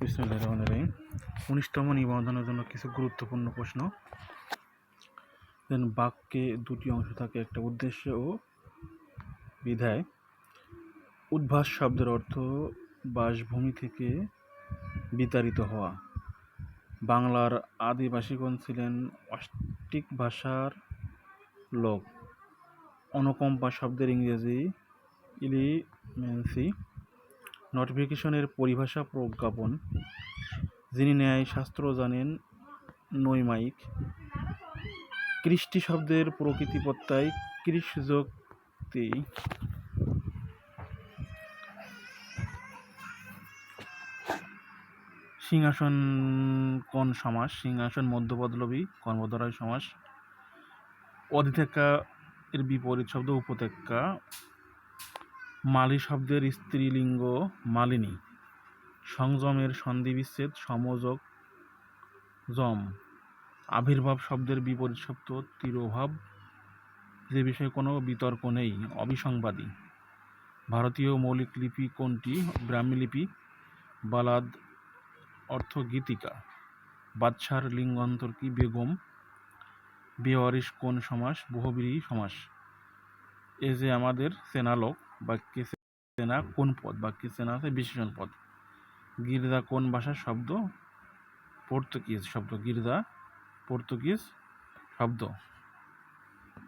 উনিশতম নিবন্ধনের জন্য কিছু গুরুত্বপূর্ণ প্রশ্ন। দেন বাক্যে দুটি অংশ থাকে, একটা উদ্দেশ্য ও বিধায়। উদ্ভাস শব্দের অর্থ বাসভূমি থেকে বিতাড়িত হওয়া। বাংলার আদিবাসীগণ ছিলেন অষ্টিক ভাষার লোক। অনুকম্পা শব্দের ইংরেজি ইলিমেন্সি নোটিফিকেশনের পরিভাষা প্রজ্ঞাপন, যিনি ন্যায় শাস্ত্র জানেন, নৈমায়িক। কৃষ্টি শব্দের প্রকৃতি প্রত্যয় কৃষযুক্তি সিংহাসন কোন সমাস? সিংহাসন মধ্যপদলবী কর্মদ্বারায় সমাস। অধিথেকা এর বিপরীত শব্দ উপত্যকা। মালি শব্দের স্ত্রীলিঙ্গ মালিনী। সংযমের সন্ধিবিচ্ছেদ, সমযোগ, যম। আবির্ভাব শব্দের বিপরীত শব্দ, তিরোভাব। যে বিষয়ে কোনো বিতর্ক নেই, অবিসংবাদী। ভারতীয় মৌলিক লিপি কোনটি? ব্রাহ্মী লিপি, বালাদ অর্থ গীতিকা। বাদশার লিঙ্গান্তর কি? বেগম। বেওয়ারিশ কোন সমাস? বহুব্রীহি সমাস। এ যে আমাদের সেনালোক। বাক্যে সেনা কোন পদ বাক্যে সেনা আছে বিশেষণ পদ। গির্জা কোন ভাষার শব্দ? পর্তুগিজ শব্দ। গির্জা পর্তুগিজ শব্দ।